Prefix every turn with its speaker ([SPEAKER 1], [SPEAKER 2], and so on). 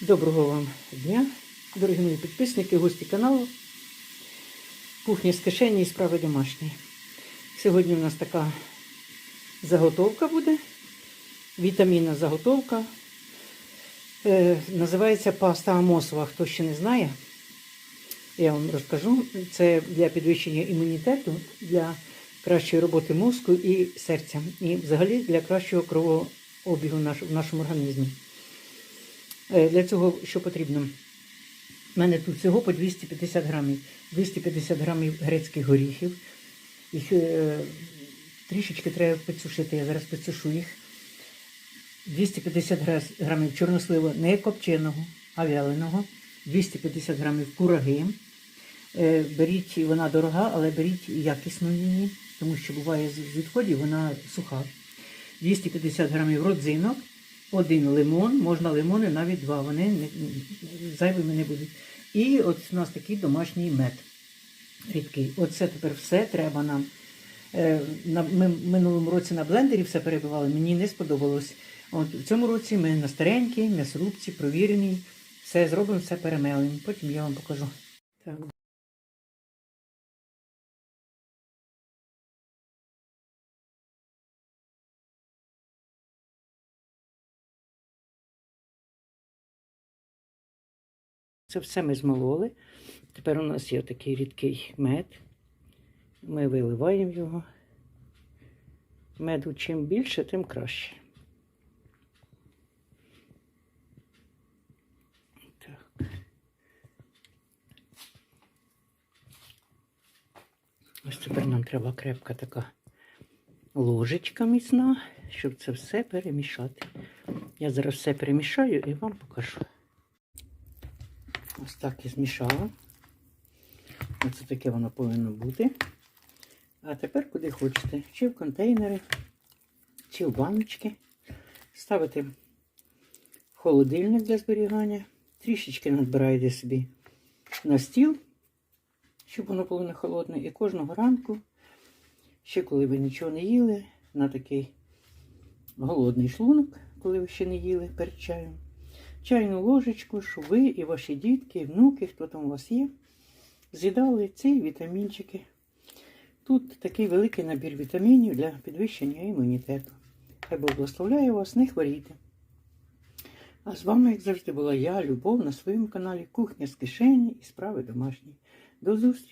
[SPEAKER 1] Доброго вам дня, дорогі мої підписники, гості каналу. Кухня з кишені і справи домашні. Сьогодні у нас така заготовка буде. Вітамінна заготовка. Е, називається паста амосова. Хто ще не знає, я вам розкажу. Це для підвищення імунітету, для кращої роботи мозку і серця. І взагалі для кращого кровообігу в нашому організмі. Е, Для цього що потрібно? У мене тут всього по 250 грамів. 250 грамів грецьких горіхів. Їх е, трішечки треба підсушити, я зараз підсушу їх. 250 грамів чорносливу не копченого, а вяленого. 250 грамів кураги. Е, Беріть, вона дорога, але беріть якісну її, тому що буває з відходів вона суха. 250 грамів родзинок, один лимон, можна лимони навіть два, вони не, зайвими не будуть. І от у нас такий домашній мед рідкий. Оце тепер все треба нам. Е, ми минулому році на блендері все перебивали, мені не сподобалось. От в цьому році ми на старенькій, м'ясорубці, провіреній, все зробимо, все перемелимо. Потім я вам покажу. Так. Це все ми змололи. Тепер у нас є такий рідкий мед. Ми виливаємо його. Меду чим більше, тим краще. Так. Ось тепер нам треба крепка така ложечка міцна, щоб це все перемішати. Я зараз все перемішаю і вам покажу. Ось так я змішала. Оце таке воно повинно бути. А тепер куди хочете. Чи в контейнери, чи в баночки. Ставите в холодильник для зберігання. Трішечки надбираєте собі на стіл, щоб воно було не холодне. І кожного ранку, ще коли ви нічого не їли, на такий голодний шлунок, коли ви ще не їли перед чаєм чайну ложечку, щоб ви і ваші дітки, і внуки, хто там у вас є, з'їдали ці вітамінчики. Тут такий великий набір вітамінів для підвищення імунітету. Хай Бог вас, не хворійте. А з вами, як завжди, була я, Любов, на своєму каналі Кухня з кишені і справи домашні. До зустрічі!